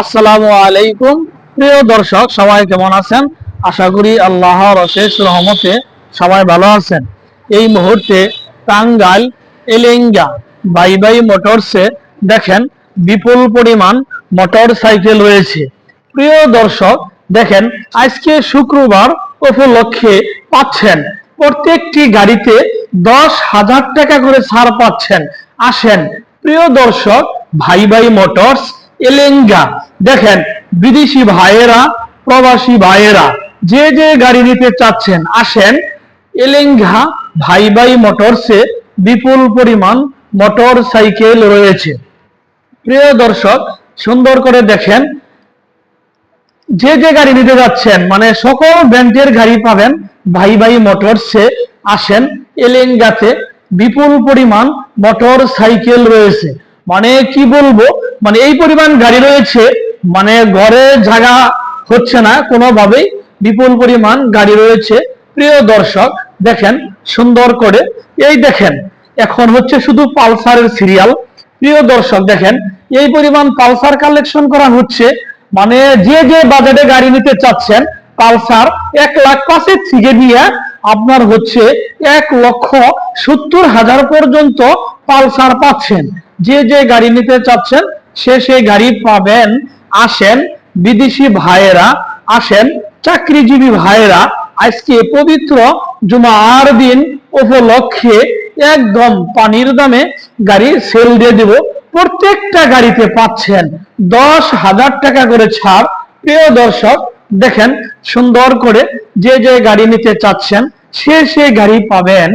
আসসালামু আলাইকুম। প্রিয় দর্শক, সবাই কেমন আছেন? আশা করি রহমতে সবাই ভালো আছেন। এই মুহূর্তে এলেঙ্গা, বাই বাই মোটরসে দেখেন বিপুল পরিমাণ মোটর সাইকেল রয়েছে। প্রিয় দর্শক, দেখেন আজকে শুক্রবার উপলক্ষে পাচ্ছেন। প্রত্যেকটি গাড়িতে দশ হাজার টাকা করে ছাড় পাচ্ছেন। আসেন, প্রিয় দর্শক, ভাই ভাই মোটরস এলেঙ্গা। দেখেন, বিদেশি ভাইয়েরা, প্রবাসী ভাইয়েরা, যে যে গাড়ি নিতে চাচ্ছেন, আসেন। এলেঙ্গা ভাই ভাই মোটরসে বিপুল পরিমাণ মোটর সাইকেল রয়েছে। প্রিয় দর্শক, সুন্দর করে দেখেন, যে যে গাড়ি নিতে যাচ্ছেন মানে সকল ব্র্যান্ডের গাড়ি পাবেন ভাই ভাই মোটরসে আসেন। এলেঙ্গাতে বিপুল পরিমাণ মোটর সাইকেল রয়েছে। মানে কি বলব? মানে এই পরিমাণ গাড়ি রয়েছে মানে ঘরে জায়গা হচ্ছে না কোনোভাবেই, বিপুল পরিমাণ গাড়ি রয়েছে। প্রিয় দর্শক, দেখেন সুন্দর করে, এই দেখেন, এখন হচ্ছে শুধু পালসারের সিরিয়াল প্রিয় দর্শক, দেখেন, এই পরিমাণ পালসার কালেকশন করা হচ্ছে মানে যে যে বাজেটে গাড়ি নিতে চাচ্ছেন, পালসার এক লাখ পাঁচের থেকে দিয়ে আপনার হচ্ছে এক লক্ষ সত্তর হাজার পর্যন্ত পালসার পাচ্ছেন। যে যে গাড়ি নিতে চাচ্ছেন, সে সেই গাড়ি পাবেন, আসেন বিদেশি ভাইয়েরা, আসেন চাকরিজীবী ভাইয়েরা, আজকে পবিত্র জুমার দিন উপলক্ষে একদম পানির দামে গাড়ি সেল দিয়ে দিব। প্রত্যেকটা গাড়িতে পাচ্ছেন দশ হাজার টাকা করে ছাড়। প্রিয় দর্শক, দেখেন সুন্দর করে যে যে গাড়ি নিতে চাচ্ছেন, সে সে গাড়ি পাবেন।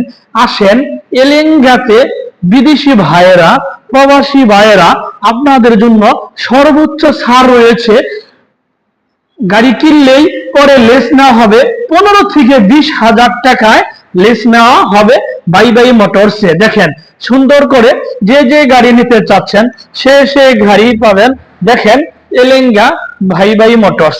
আসেন এলেঙ্গাতে বিদেশি ভাইয়েরা, প্রবাসী ভাইয়েরা, আপনাদের জন্য সর্বোচ্চ ছাড় রয়েছে। গাড়ি কিনলেই পরে লেস নেওয়া হবে। পনেরো থেকে বিশ হাজার টাকায় লেস নেওয়া হবে বাই বাই মোটরসে। দেখেন, সুন্দর করে যে যে গাড়ি নিতে চাচ্ছেন, সে সে গাড়ি পাবেন। দেখেন, এলেঙ্গা ভাই ভাই মোটরস।